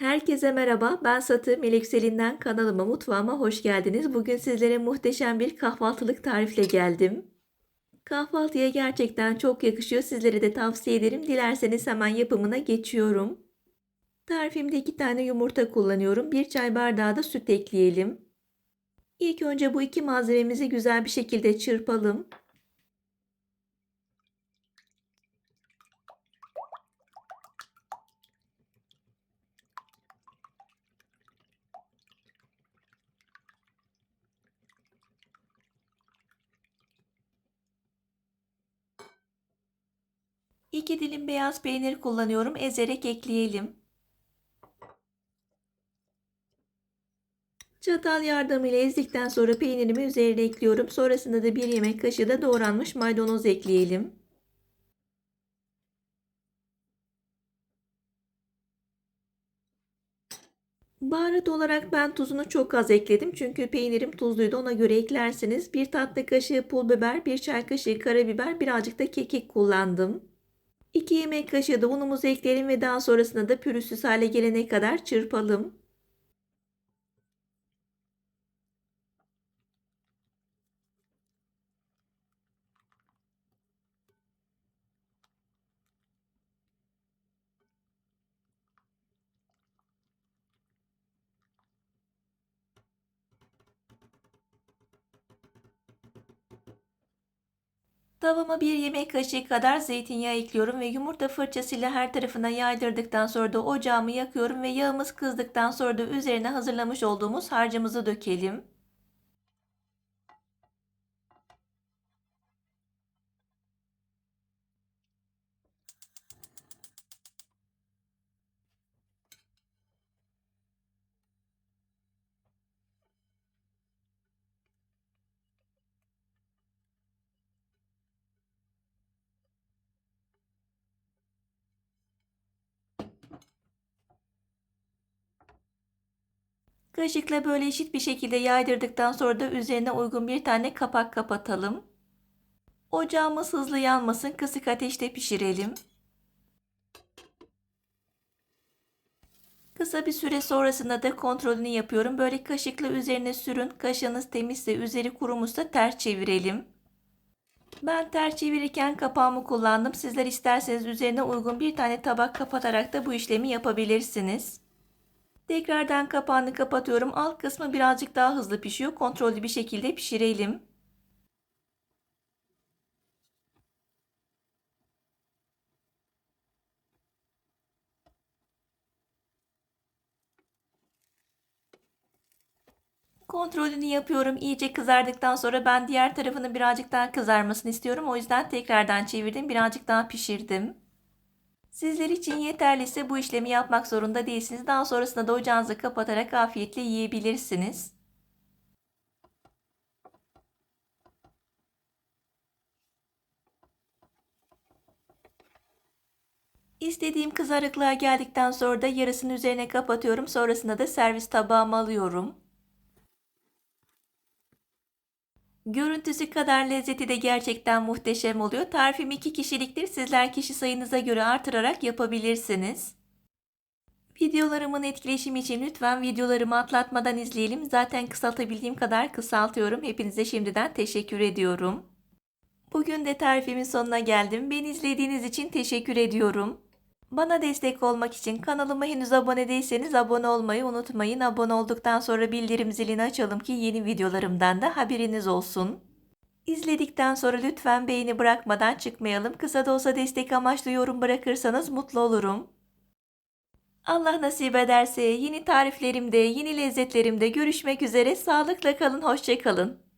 Herkese merhaba. Ben Satı Melekselin'den kanalıma, mutfağıma hoş geldiniz. Bugün sizlere muhteşem bir kahvaltılık tarifle geldim. Kahvaltıya gerçekten çok yakışıyor. Sizlere de tavsiye ederim. Dilerseniz hemen yapımına geçiyorum. Tarifimde iki tane yumurta kullanıyorum. Bir çay bardağı da süt ekleyelim. İlk önce bu iki malzememizi güzel bir şekilde çırpalım. İki dilim beyaz peynir kullanıyorum. Ezerek ekleyelim. Çatal yardımıyla ezdikten sonra peynirimi üzerine ekliyorum. Sonrasında da bir yemek kaşığı da doğranmış maydanoz ekleyelim. Baharat olarak ben tuzunu çok az ekledim. Çünkü peynirim tuzluydu. Ona göre eklersiniz. Bir tatlı kaşığı pul biber, bir çay kaşığı karabiber, birazcık da kekik kullandım. 2 yemek kaşığı da unumuzu ekleyelim ve daha sonrasında da pürüzsüz hale gelene kadar çırpalım. Tavama bir yemek kaşığı kadar zeytinyağı ekliyorum ve yumurta fırçasıyla her tarafına yaydırdıktan sonra da ocağımı yakıyorum ve yağımız kızdıktan sonra da üzerine hazırlamış olduğumuz harcımızı dökelim. Kaşıkla böyle eşit bir şekilde yaydırdıktan sonra da üzerine uygun bir tane kapak kapatalım. Ocağımız hızlı yanmasın, kısık ateşte pişirelim. Kısa bir süre sonrasında da kontrolünü yapıyorum. Böyle kaşıkla üzerine sürün. Kaşığınız temizse, üzeri kurumuşsa ters çevirelim. Ben ters çevirirken kapağımı kullandım. Sizler isterseniz üzerine uygun bir tane tabak kapatarak da bu işlemi yapabilirsiniz. Tekrardan kapağını kapatıyorum. Alt kısmı birazcık daha hızlı pişiyor. Kontrollü bir şekilde pişirelim. Kontrolünü yapıyorum. İyice kızardıktan sonra ben diğer tarafını birazcık daha kızarmasını istiyorum. O yüzden tekrardan çevirdim. Birazcık daha pişirdim. Sizler için yeterliyse bu işlemi yapmak zorunda değilsiniz. Daha sonrasında da ocağınızı kapatarak afiyetle yiyebilirsiniz. İstediğim kızarıklığa geldikten sonra da yarısını üzerine kapatıyorum. Sonrasında da servis tabağıma alıyorum. Görüntüsü kadar lezzeti de gerçekten muhteşem oluyor. Tarifim 2 kişiliktir. Sizler kişi sayınıza göre artırarak yapabilirsiniz. Videolarımın etkileşimi için lütfen videolarımı atlatmadan izleyelim. Zaten kısaltabildiğim kadar kısaltıyorum. Hepinize şimdiden teşekkür ediyorum. Bugün de tarifimin sonuna geldim. Beni izlediğiniz için teşekkür ediyorum. Bana destek olmak için kanalıma henüz abone değilseniz abone olmayı unutmayın. Abone olduktan sonra bildirim zilini açalım ki yeni videolarımdan da haberiniz olsun. İzledikten sonra lütfen beğeni bırakmadan çıkmayalım. Kısa da olsa destek amaçlı yorum bırakırsanız mutlu olurum. Allah nasip ederse yeni tariflerimde, yeni lezzetlerimde görüşmek üzere. Sağlıkla kalın, hoşçakalın.